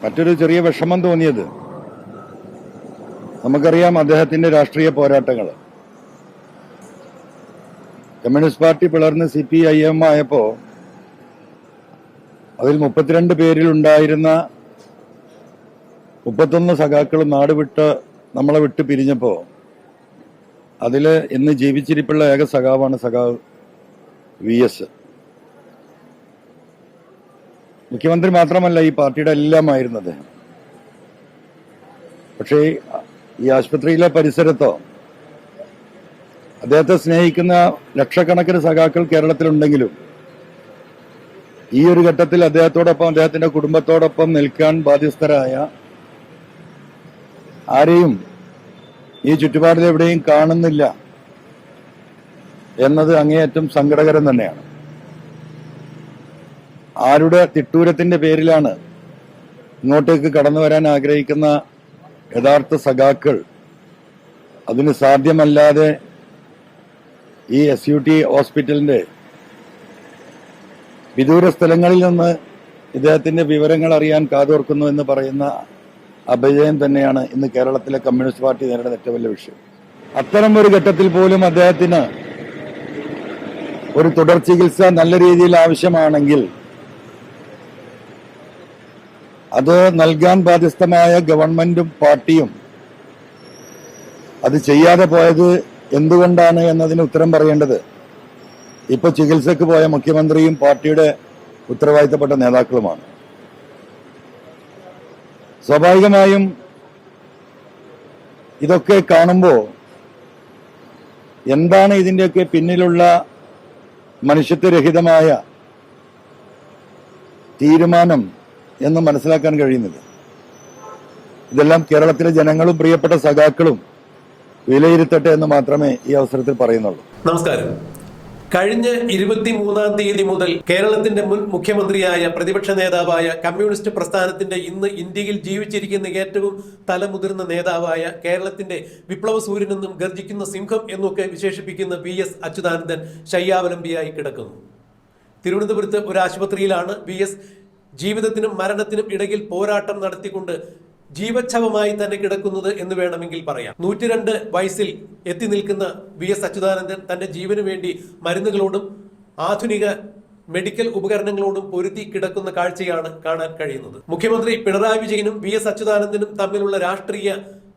മറ്റൊരു ചെറിയ വിഷമം തോന്നിയത്. നമുക്കറിയാം അദ്ദേഹത്തിന്റെ രാഷ്ട്രീയ പോരാട്ടങ്ങൾ കമ്മ്യൂണിസ്റ്റ് പാർട്ടി പിളർന്ന് സി പി ഐ എം ആയപ്പോ അതിൽ മുപ്പത്തിരണ്ട് പേരിൽ ഉണ്ടായിരുന്ന മുപ്പത്തൊന്ന് സഖാക്കൾ നാട് വിട്ട് നമ്മളെ വിട്ട് പിരിഞ്ഞപ്പോ അതിൽ ഇന്ന് ജീവിച്ചിരിപ്പുള്ള ഏക സഖാവാണ് സഖാവ് വി എസ്. മുഖ്യമന്ത്രി മാത്രമല്ല ഈ പാർട്ടിയുടെ എല്ലാമായിരുന്നു അദ്ദേഹം പക്ഷേ ഈ ആശുപത്രിയിലെ പരിസരത്തോ അദ്ദേഹത്തെ സ്നേഹിക്കുന്ന ലക്ഷക്കണക്കിന് സഖാക്കൾ കേരളത്തിലുണ്ടെങ്കിലും ഈ ഒരു ഘട്ടത്തിൽ അദ്ദേഹത്തോടൊപ്പം അദ്ദേഹത്തിന്റെ കുടുംബത്തോടൊപ്പം നിൽക്കാൻ ബാധ്യസ്ഥരായ ആരെയും ഈ ചുറ്റുപാടിലെവിടെയും കാണുന്നില്ല എന്നത് അങ്ങേയറ്റം സങ്കടകരം തന്നെയാണ്. ആരുടെ തിട്ടൂരത്തിന്റെ പേരിലാണ് ഇങ്ങോട്ടേക്ക് കടന്നു വരാൻ ആഗ്രഹിക്കുന്ന യഥാർത്ഥ സഖാക്കൾ? അതിന് സാധ്യമല്ലാതെ ഈ എസ് യു ടി ഹോസ്പിറ്റലിന്റെ വിദൂര സ്ഥലങ്ങളിൽ നിന്ന് ഇദ്ദേഹത്തിന്റെ വിവരങ്ങൾ അറിയാൻ കാതോർക്കുന്നു എന്ന് പറയുന്ന അപജയം തന്നെയാണ് ഇന്ന് കേരളത്തിലെ കമ്മ്യൂണിസ്റ്റ് പാർട്ടി നേരിടുന്ന ഏറ്റവും വലിയ വിഷയം. അത്തരം ഒരു ഘട്ടത്തിൽ പോലും അദ്ദേഹത്തിന് ഒരു തുടർ ചികിത്സ നല്ല രീതിയിൽ ആവശ്യമാണെങ്കിൽ അത് നൽകാൻ ബാധ്യസ്ഥമായ ഗവൺമെന്റും പാർട്ടിയും അത് ചെയ്യാതെ പോയത് എന്തുകൊണ്ടാണ് എന്നതിന് ഉത്തരം പറയേണ്ടത്. ഇപ്പോൾ ചികിത്സക്ക് പോയ മുഖ്യമന്ത്രിയും പാർട്ടിയുടെ ഉത്തരവാദിത്തപ്പെട്ട നേതാക്കളുമാണ്. സ്വാഭാവികമായും ഇതൊക്കെ കാണുമ്പോൾ എന്താണ് ഇതിന്റെയൊക്കെ പിന്നിലുള്ള മനുഷ്യത്വരഹിതമായ തീരുമാനം എന്ന് മനസ്സിലാക്കാൻ കഴിയുന്നില്ല. ഇതെല്ലാം കേരളത്തിലെ ജനങ്ങളും പ്രിയപ്പെട്ട സഖാക്കളും വിലയിരുത്തട്ടെ എന്ന് മാത്രമേ ഈ അവസരത്തിൽ പറയുന്നുള്ളൂ. നമസ്കാരം. കഴിഞ്ഞ ഇരുപത്തിമൂന്നാം തീയതി മുതൽ കേരളത്തിന്റെ മുൻ മുഖ്യമന്ത്രിയായ പ്രതിപക്ഷ നേതാവായ കമ്മ്യൂണിസ്റ്റ് പ്രസ്ഥാനത്തിന്റെ ഇന്ന് ഇന്ത്യയിൽ ജീവിച്ചിരിക്കുന്ന ഏറ്റവും തലമുതിർന്ന നേതാവായ കേരളത്തിന്റെ വിപ്ലവ സൂര്യനെന്നും ഗർജിക്കുന്ന സിംഹം എന്നൊക്കെ വിശേഷിപ്പിക്കുന്ന വി എസ് അച്യുതാനന്ദൻ ശയ്യാവലംബിയായി കിടക്കുന്നു. തിരുവനന്തപുരത്ത് ഒരു ആശുപത്രിയിലാണ് വി എസ് ജീവിതത്തിനും മരണത്തിനും ഇടയിൽ പോരാട്ടം നടത്തിക്കൊണ്ട് ജീവച്ഛവമായി തന്നെ കിടക്കുന്നത് എന്ന് വേണമെങ്കിൽ പറയാം. നൂറ്റിരണ്ട് വയസ്സിൽ എത്തി നിൽക്കുന്ന വി എസ് അച്യുതാനന്ദൻ തന്റെ ജീവനു വേണ്ടി മരുന്നുകളോടും ആധുനിക മെഡിക്കൽ ഉപകരണങ്ങളോടും പൊരുത്തി കിടക്കുന്ന കാഴ്ചയാണ് കാണാൻ കഴിയുന്നത്. മുഖ്യമന്ത്രി പിണറായി വിജയനും വി എസ് അച്യുതാനന്ദനും തമ്മിലുള്ള രാഷ്ട്രീയ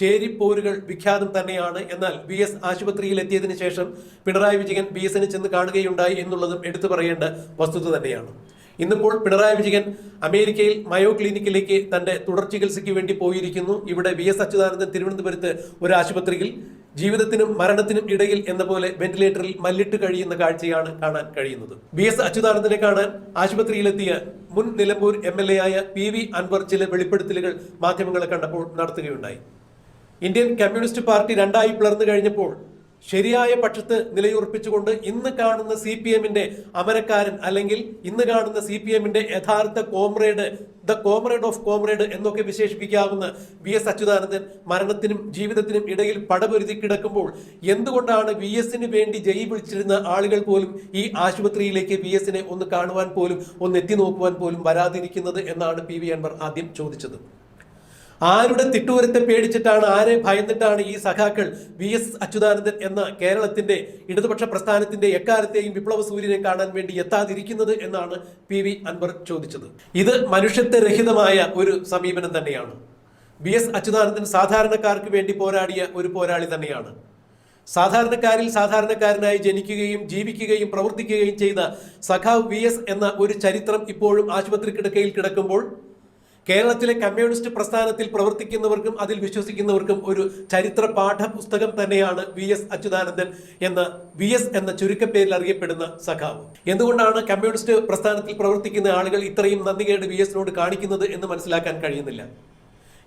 ചേരിപ്പോരുകൾ വിഖ്യാതം തന്നെയാണ്. എന്നാൽ വി എസ് ആശുപത്രിയിൽ എത്തിയതിനു ശേഷം പിണറായി വിജയൻ വി എസിനെ ചെന്ന് കാണുകയുണ്ടായി എന്നുള്ളതും എടുത്തു പറയേണ്ട വസ്തുത തന്നെയാണ്. ഇന്നിപ്പോൾ പിണറായി വിജയൻ അമേരിക്കയിൽ മയോ ക്ലിനിക്കിലേക്ക് തന്റെ തുടർ ചികിത്സയ്ക്ക് വേണ്ടി പോയിരിക്കുന്നു. ഇവിടെ വി എസ് അച്യുതാനന്ദൻ തിരുവനന്തപുരത്ത് ഒരു ആശുപത്രിയിൽ ജീവിതത്തിനും മരണത്തിനും ഇടയിൽ എന്ന പോലെ വെന്റിലേറ്ററിൽ മല്ലിട്ട് കഴിയുന്ന കാഴ്ചയാണ് കാണാൻ കഴിയുന്നത്. വി എസ് അച്യുതാനന്ദനെ കാണാൻ ആശുപത്രിയിലെത്തിയ മുൻ നിലമ്പൂർ എം എൽ എ ആയ പി വി അൻവർ ചില വെളിപ്പെടുത്തലുകൾ മാധ്യമങ്ങളെ കണ്ടപ്പോൾ നടത്തുകയുണ്ടായി. ഇന്ത്യൻ കമ്മ്യൂണിസ്റ്റ് പാർട്ടി രണ്ടായി പിളർന്നു കഴിഞ്ഞപ്പോൾ ശരിയായ പക്ഷത്ത് നിലയുറപ്പിച്ചുകൊണ്ട് ഇന്ന് കാണുന്ന സി പി എമ്മിന്റെ അമരക്കാരൻ അല്ലെങ്കിൽ ഇന്ന് കാണുന്ന സി പി എമ്മിന്റെ യഥാർത്ഥ comrade the comrade of comrade എന്നൊക്കെ വിശേഷിപ്പിക്കാവുന്ന വി എസ് അച്യുതാനന്ദൻ മരണത്തിനും ജീവിതത്തിനും ഇടയിൽ പടപൊരുതി കിടക്കുമ്പോൾ എന്തുകൊണ്ടാണ് വി എസിന് വേണ്ടി ജയി വിളിച്ചിരുന്ന ആളുകൾ പോലും ഈ ആശുപത്രിയിലേക്ക് വി എസിനെ ഒന്ന് കാണുവാൻ പോലും ഒന്ന് എത്തി നോക്കുവാൻ പോലും വരാതിരിക്കുന്നത് എന്നാണ് പി വി അൻവർ ആദ്യം ചോദിച്ചത്. ആരുടെ തിട്ടൂരത്തെ പേടിച്ചിട്ടാണ് ആരെ ഭയന്നിട്ടാണ് ഈ സഖാക്കൾ വി എസ് അച്യുതാനന്ദൻ എന്ന കേരളത്തിന്റെ ഇടതുപക്ഷ പ്രസ്ഥാനത്തിന്റെ എക്കാലത്തെയും വിപ്ലവ സൂര്യനെ കാണാൻ വേണ്ടി എത്താതിരിക്കുന്നത് എന്നാണ് പി വി അൻവർ ചോദിച്ചത്. ഇത് മനുഷ്യത്വരഹിതമായ ഒരു സമീപനം തന്നെയാണ്. വി എസ് അച്യുതാനന്ദൻ സാധാരണക്കാർക്ക് വേണ്ടി പോരാടിയ ഒരു പോരാളി തന്നെയാണ്. സാധാരണക്കാരിൽ സാധാരണക്കാരനായി ജനിക്കുകയും ജീവിക്കുകയും പ്രവർത്തിക്കുകയും ചെയ്ത സഖാവ് വി എന്ന ഒരു ചരിത്രം ഇപ്പോഴും ആശുപത്രി കിടക്കയിൽ കിടക്കുമ്പോൾ കേരളത്തിലെ കമ്മ്യൂണിസ്റ്റ് പ്രസ്ഥാനത്തിൽ പ്രവർത്തിക്കുന്നവർക്കും അതിൽ വിശ്വസിക്കുന്നവർക്കും ഒരു ചരിത്ര പാഠപുസ്തകം തന്നെയാണ് വി എസ് അച്യുതാനന്ദൻ എന്ന വി എസ് എന്ന ചുരുക്കപ്പേരിൽ അറിയപ്പെടുന്ന സഖാവ്. എന്തുകൊണ്ടാണ് കമ്മ്യൂണിസ്റ്റ് പ്രസ്ഥാനത്തിൽ പ്രവർത്തിക്കുന്ന ആളുകൾ ഇത്രയും നന്ദികേട് വി എസിനോട് കാണിക്കുന്നത് എന്ന് മനസ്സിലാക്കാൻ കഴിയുന്നില്ല?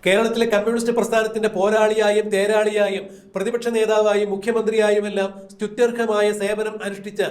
കേരളത്തിലെ കമ്മ്യൂണിസ്റ്റ് പ്രസ്ഥാനത്തിന്റെ പോരാളിയായും തേരാളിയായും പ്രതിപക്ഷ നേതാവായും മുഖ്യമന്ത്രിയായും എല്ലാം സ്തുത്യർഹമായ സേവനം അനുഷ്ഠിച്ച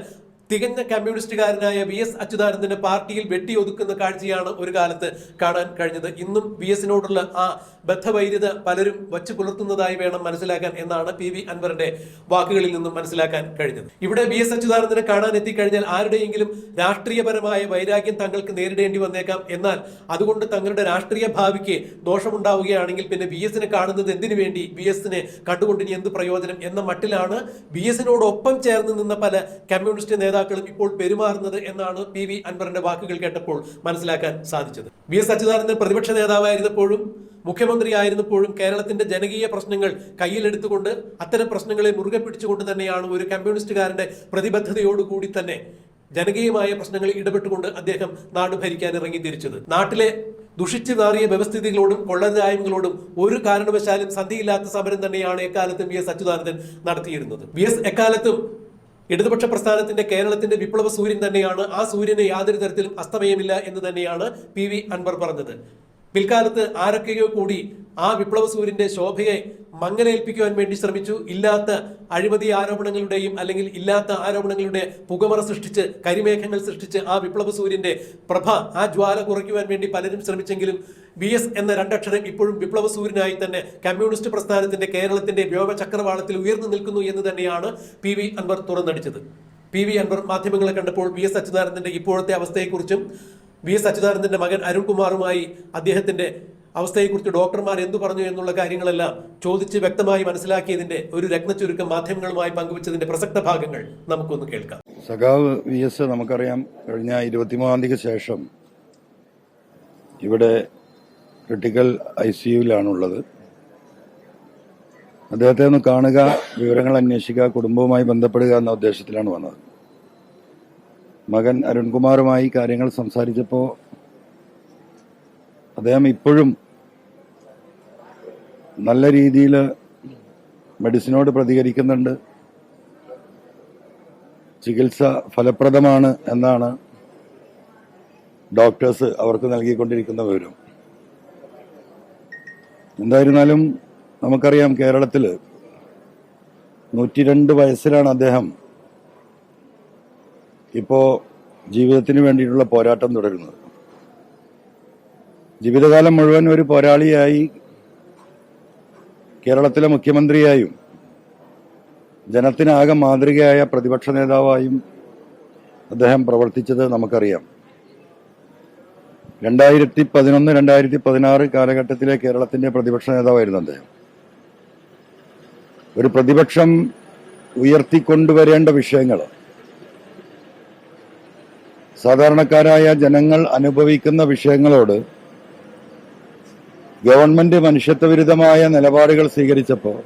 തികഞ്ഞ കമ്മ്യൂണിസ്റ്റുകാരനായ വി എസ് അച്യുതാനന്ദന്റെ പാർട്ടിയിൽ വെട്ടിയൊതുക്കുന്ന കാഴ്ചയാണ് ഒരു കാലത്ത് കാണാൻ കഴിഞ്ഞത്. ഇന്നും വി എസിനോടുള്ള ആ ബദ്ധവൈര്യത പലരും വച്ചു പുലർത്തുന്നതായി വേണം മനസ്സിലാക്കാൻ എന്നാണ് പി വി അൻവറിന്റെ വാക്കുകളിൽ നിന്നും മനസ്സിലാക്കാൻ കഴിഞ്ഞത്. ഇവിടെ വി എസ് അച്യുതാനന്ദനെ കാണാൻ എത്തിക്കഴിഞ്ഞാൽ ആരുടെയെങ്കിലും രാഷ്ട്രീയപരമായ വൈരാഗ്യം തങ്ങൾക്ക് നേരിടേണ്ടി വന്നേക്കാം. എന്നാൽ അതുകൊണ്ട് തങ്ങളുടെ രാഷ്ട്രീയ ഭാവിക്ക് ദോഷമുണ്ടാവുകയാണെങ്കിൽ പിന്നെ വി എസിനെ കാണുന്നത് എന്തിനു വേണ്ടി? വി എസിനെ കണ്ടുകൊണ്ടിനി എന്ത് പ്രയോജനം? എന്ന മട്ടിലാണ് വി എസിനോടൊപ്പം ചേർന്ന് നിന്ന പല കമ്മ്യൂണിസ്റ്റ് നേതാക്കളും ഇപ്പോൾ പെരുമാറുന്നത് എന്നാണ് പി വി അൻവറിന്റെ വാക്കുകൾ കേട്ടപ്പോൾ മനസ്സിലാക്കാൻ സാധിച്ചത്. വി എസ് അച്യുതാനന്ദൻ പ്രതിപക്ഷ നേതാവായിരുന്നപ്പോഴും മുഖ്യമന്ത്രിയായിരുന്നപ്പോഴും കേരളത്തിന്റെ ജനകീയ പ്രശ്നങ്ങൾ കയ്യിലെടുത്തുകൊണ്ട് അത്തരം പ്രശ്നങ്ങളെ മുറുകെ പിടിച്ചുകൊണ്ട് തന്നെയാണ് ഒരു കമ്മ്യൂണിസ്റ്റുകാരന്റെ പ്രതിബദ്ധതയോടുകൂടി തന്നെ ജനകീയമായ പ്രശ്നങ്ങളിൽ ഇടപെട്ടുകൊണ്ട് അദ്ദേഹം നാട് ഭരിക്കാൻ ഇറങ്ങി തിരിച്ചത്. നാട്ടിലെ ദുഷിച്ചു നാറിയ വ്യവസ്ഥിതികളോടും കൊള്ളരായ്മകളോടും ഒരു കാരണവശാലും സന്ധിയില്ലാത്ത സമരം തന്നെയാണ് എക്കാലത്തും വി എസ് അച്യുതാനന്ദൻ നടത്തിയിരുന്നത്. വി എസ് എക്കാലത്തും ഇടതുപക്ഷ പ്രസ്ഥാനത്തിന്റെ കേരളത്തിന്റെ വിപ്ലവ സൂര്യൻ തന്നെയാണ്. ആ സൂര്യന് യാതൊരു തരത്തിലും അസ്തമയമില്ല എന്ന് തന്നെയാണ് പി വി അൻവർ പറഞ്ഞത്. പിൽക്കാലത്ത് ആരൊക്കെയോ കൂടി ആ വിപ്ലവ സൂര്യന്റെ ശോഭയെ മങ്ങലേൽപ്പിക്കുവാൻ വേണ്ടി ശ്രമിച്ചു. ഇല്ലാത്ത അഴിമതി ആരോപണങ്ങളുടെയും അല്ലെങ്കിൽ ഇല്ലാത്ത ആരോപണങ്ങളുടെ പുകമറ സൃഷ്ടിച്ച് കരിമേഘങ്ങൾ സൃഷ്ടിച്ച് ആ വിപ്ലവ സൂര്യന്റെ പ്രഭ ആ ജ്വാല കുറയ്ക്കുവാൻ വേണ്ടി പലരും ശ്രമിച്ചെങ്കിലും വി എസ് എന്ന രണ്ടക്ഷരം ഇപ്പോഴും വിപ്ലവ സൂര്യനായി തന്നെ കമ്മ്യൂണിസ്റ്റ് പ്രസ്ഥാനത്തിന്റെ കേരളത്തിന്റെ വ്യോമചക്രവാളത്തിൽ ഉയർന്നു നിൽക്കുന്നു എന്ന് തന്നെയാണ് പി വി അൻവർ തുറന്നടിച്ചത്. പി വി അൻവർ മാധ്യമങ്ങളെ കണ്ടപ്പോൾ വി എസ് അച്യുതാനന്ദന്റെ ഇപ്പോഴത്തെ അവസ്ഥയെക്കുറിച്ചും വി എസ് അച്യുതാനന്ദന്റെ മകൻ അരുൺകുമാറുമായി അദ്ദേഹത്തിന്റെ അവസ്ഥയെക്കുറിച്ച് ഡോക്ടർമാർ എന്തു പറഞ്ഞു എന്നുള്ള കാര്യങ്ങളെല്ലാം ചോദിച്ച് വ്യക്തമായി മനസ്സിലാക്കിയതിന്റെ ഒരു രത്നച്ചുരുക്കം മാധ്യമങ്ങളുമായി പങ്കുവച്ചതിന്റെ പ്രസക്ത ഭാഗങ്ങൾ നമുക്കൊന്ന് കേൾക്കാം. സഖാവ് വി എസ് നമുക്കറിയാം കഴിഞ്ഞ ഇരുപത്തിമൂന്നാം തീയതിക്ക് ശേഷം ഇവിടെ ക്രിട്ടിക്കൽ ഐ സി യുവിലാണുള്ളത്. അദ്ദേഹത്തെ ഒന്ന് കാണുക വിവരങ്ങൾ അന്വേഷിക്കുക കുടുംബവുമായി ബന്ധപ്പെടുക എന്ന ഉദ്ദേശത്തിലാണ് വന്നത്. മകൻ അരുൺകുമാറുമായി കാര്യങ്ങൾ സംസാരിച്ചപ്പോൾ അദ്ദേഹം ഇപ്പോഴും നല്ല രീതിയിൽ മെഡിസിനോട് പ്രതികരിക്കുന്നുണ്ട്. ചികിത്സ ഫലപ്രദമാണ് എന്നാണ് ഡോക്ടേഴ്സ് അവർക്ക് നൽകിക്കൊണ്ടിരിക്കുന്ന വിവരം. എന്തായിരുന്നാലും നമുക്കറിയാം കേരളത്തിൽ നൂറ്റിരണ്ട് വയസ്സിലാണ് അദ്ദേഹം ഇപ്പോ ജീവിതത്തിന് വേണ്ടിയിട്ടുള്ള പോരാട്ടം തുടരുന്നത്. ജീവിതകാലം മുഴുവൻ ഒരു പോരാളിയായി കേരളത്തിലെ മുഖ്യമന്ത്രിയായും ജനത്തിനാകെ മാതൃകയായ പ്രതിപക്ഷ നേതാവായും അദ്ദേഹം പ്രവർത്തിച്ചത് നമുക്കറിയാം. രണ്ടായിരത്തി പതിനൊന്ന് രണ്ടായിരത്തി പതിനാറ് കാലഘട്ടത്തിലെ കേരളത്തിന്റെ പ്രതിപക്ഷ നേതാവായിരുന്നു അദ്ദേഹം. ഒരു പ്രതിപക്ഷം ഉയർത്തിക്കൊണ്ടുവരേണ്ട വിഷയങ്ങൾ സാധാരണക്കാരായ ജനങ്ങൾ അനുഭവിക്കുന്ന വിഷയങ്ങളോട് ഗവൺമെന്റ് മനുഷ്യത്വവിരുദ്ധമായ നിലപാടുകൾ സ്വീകരിച്ചപ്പോൾ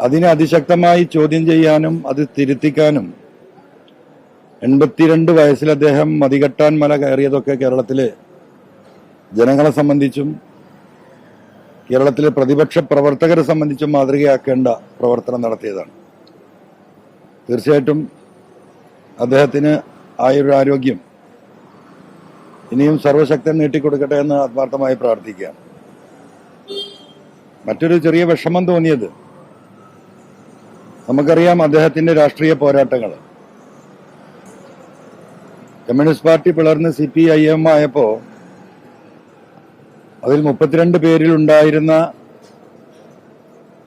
അതിനെ അതിശക്തമായി ചോദ്യം ചെയ്യാനും അത് തിരുത്തിക്കാനും എൺപത്തിരണ്ട് വയസ്സിൽ അദ്ദേഹം മതികെട്ടാൻ മല കയറിയതൊക്കെ കേരളത്തിലെ ജനങ്ങളെ സംബന്ധിച്ചും കേരളത്തിലെ പ്രതിപക്ഷ പ്രവർത്തകരെ സംബന്ധിച്ചും മാതൃകയാക്കേണ്ട പ്രവർത്തനം നടത്തിയതാണ്. തീർച്ചയായിട്ടും അദ്ദേഹത്തിന് ആയൊരു ആരോഗ്യം ഇനിയും സർവശക്തൻ നീട്ടിക്കൊടുക്കട്ടെ എന്ന് ആത്മാർത്ഥമായി പ്രാർത്ഥിക്കുകയാണ്. മറ്റൊരു ചെറിയ വിഷമം തോന്നിയത് നമുക്കറിയാം അദ്ദേഹത്തിന്റെ രാഷ്ട്രീയ പോരാട്ടങ്ങൾ കമ്മ്യൂണിസ്റ്റ് പാർട്ടി പിളർന്ന് സി പി ഐ എം ആയപ്പോ അതിൽ മുപ്പത്തിരണ്ട് പേരിൽ ഉണ്ടായിരുന്ന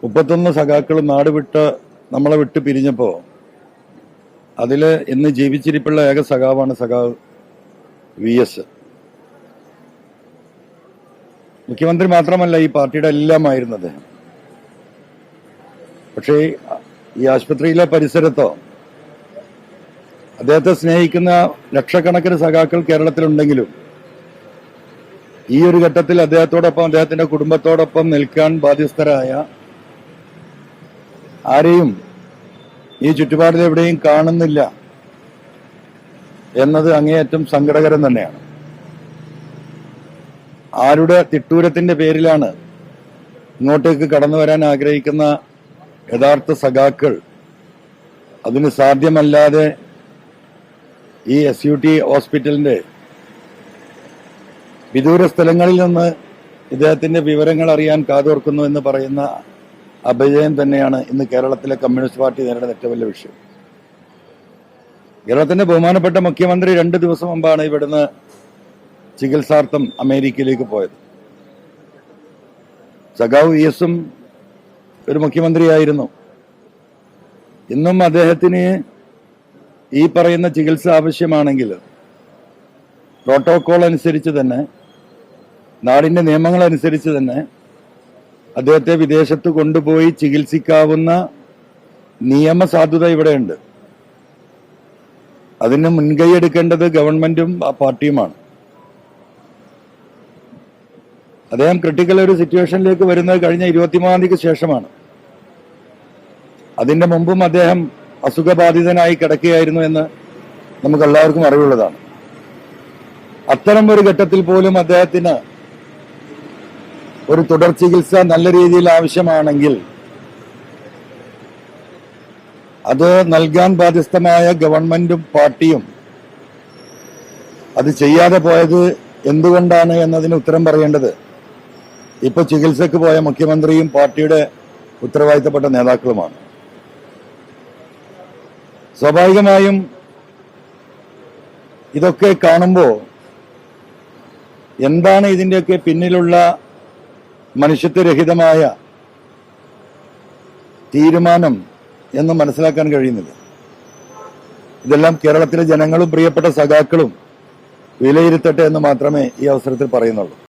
മുപ്പത്തൊന്ന് സഖാക്കൾ നാടുവിട്ട് നമ്മളെ വിട്ട് പിരിഞ്ഞപ്പോ അതിൽ ഇന്ന് ജീവിച്ചിരിപ്പുള്ള ഏക സഖാവാണ് സഖാവ് വി എസ്. മുഖ്യമന്ത്രി മാത്രമല്ല ഈ പാർട്ടിയുടെ എല്ലാമായിരുന്നു അദ്ദേഹം. പക്ഷേ ഈ ആശുപത്രിയിലെ പരിസരത്തോ അദ്ദേഹത്തെ സ്നേഹിക്കുന്ന ലക്ഷക്കണക്കിന് സഖാക്കൾ കേരളത്തിലുണ്ടെങ്കിലും ഈ ഒരു ഘട്ടത്തിൽ അദ്ദേഹത്തോടൊപ്പം അദ്ദേഹത്തിന്റെ കുടുംബത്തോടൊപ്പം നിൽക്കാൻ ബാധ്യസ്ഥരായ ആരെയും ഈ ചുറ്റുപാടിൽ എവിടെയും കാണുന്നില്ല എന്നത് അങ്ങേയറ്റം സങ്കടകരം തന്നെയാണ്. ആരുടെ തിട്ടൂരത്തിന്റെ പേരിലാണ് ഇങ്ങോട്ടേക്ക് കടന്നു വരാൻ ആഗ്രഹിക്കുന്ന യഥാർത്ഥ സഖാക്കൾ അതിന് സാധ്യമല്ലാതെ ഈ എസ് യു ടി ഹോസ്പിറ്റലിന്റെ വിദൂര സ്ഥലങ്ങളിൽ നിന്ന് ഇദ്ദേഹത്തിന്റെ വിവരങ്ങൾ അറിയാൻ കാതോർക്കുന്നു എന്ന് പറയുന്ന അപജയം തന്നെയാണ് ഇന്ന് കേരളത്തിലെ കമ്മ്യൂണിസ്റ്റ് പാർട്ടി നേരിടുന്ന ഏറ്റവും വലിയ വിഷയം. കേരളത്തിന്റെ ബഹുമാനപ്പെട്ട മുഖ്യമന്ത്രി രണ്ട് ദിവസം മുമ്പാണ് ഇവിടുന്ന് ചികിത്സാർത്ഥം അമേരിക്കയിലേക്ക് പോയത്. സഖാവ് വി എസും ഒരു മുഖ്യമന്ത്രിയായിരുന്നു ഇന്നും അദ്ദേഹത്തിന് ഈ പറയുന്ന ചികിത്സ ആവശ്യമാണെങ്കിൽ പ്രോട്ടോകോൾ അനുസരിച്ച് തന്നെ നാടിന്റെ നിയമങ്ങൾ അനുസരിച്ച് തന്നെ അദ്ദേഹത്തെ വിദേശത്ത് കൊണ്ടുപോയി ചികിത്സിക്കാവുന്ന നിയമസാധുത ഇവിടെയുണ്ട്. അതിന് മുൻകൈ എടുക്കേണ്ടത് ഗവൺമെന്റും ആ പാർട്ടിയുമാണ്. അദ്ദേഹം ക്രിട്ടിക്കൽ ഒരു സിറ്റുവേഷനിലേക്ക് വരുന്നത് കഴിഞ്ഞ ഇരുപത്തിമൂന്നാം തീയതിക്ക് ശേഷമാണ്. അതിന്റെ മുമ്പും അദ്ദേഹം അസുഖബാധിതനായി കിടക്കുകയായിരുന്നു എന്ന് നമുക്ക് എല്ലാവർക്കും അറിവുള്ളതാണ്. അത്തരം ഒരു ഘട്ടത്തിൽ പോലും അദ്ദേഹത്തിന് ഒരു തുടർ ചികിത്സ നല്ല രീതിയിൽ ആവശ്യമാണെങ്കിൽ അത് നൽകാൻ ബാധ്യസ്ഥമായ ഗവൺമെന്റും പാർട്ടിയും അത് ചെയ്യാതെ പോയത് എന്തുകൊണ്ടാണ് എന്നതിന് ഉത്തരം പറയേണ്ടത്. ഇപ്പൊ ചികിത്സക്ക് പോയ മുഖ്യമന്ത്രിയും പാർട്ടിയുടെ ഉത്തരവാദിത്തപ്പെട്ട നേതാക്കളുമാണ്. സ്വാഭാവികമായും ഇതൊക്കെ കാണുമ്പോൾ എന്താണ് ഇതിന്റെയൊക്കെ പിന്നിലുള്ള മനുഷ്യത്വരഹിതമായ തീരുമാനം എന്ന് മനസ്സിലാക്കാൻ കഴിയുന്നില്ല. ഇതെല്ലാം കേരളത്തിലെ ജനങ്ങളും പ്രിയപ്പെട്ട സഖാക്കളും വിലയിരുത്തട്ടെ എന്ന് മാത്രമേ ഈ അവസരത്തിൽ പറയുന്നുള്ളൂ.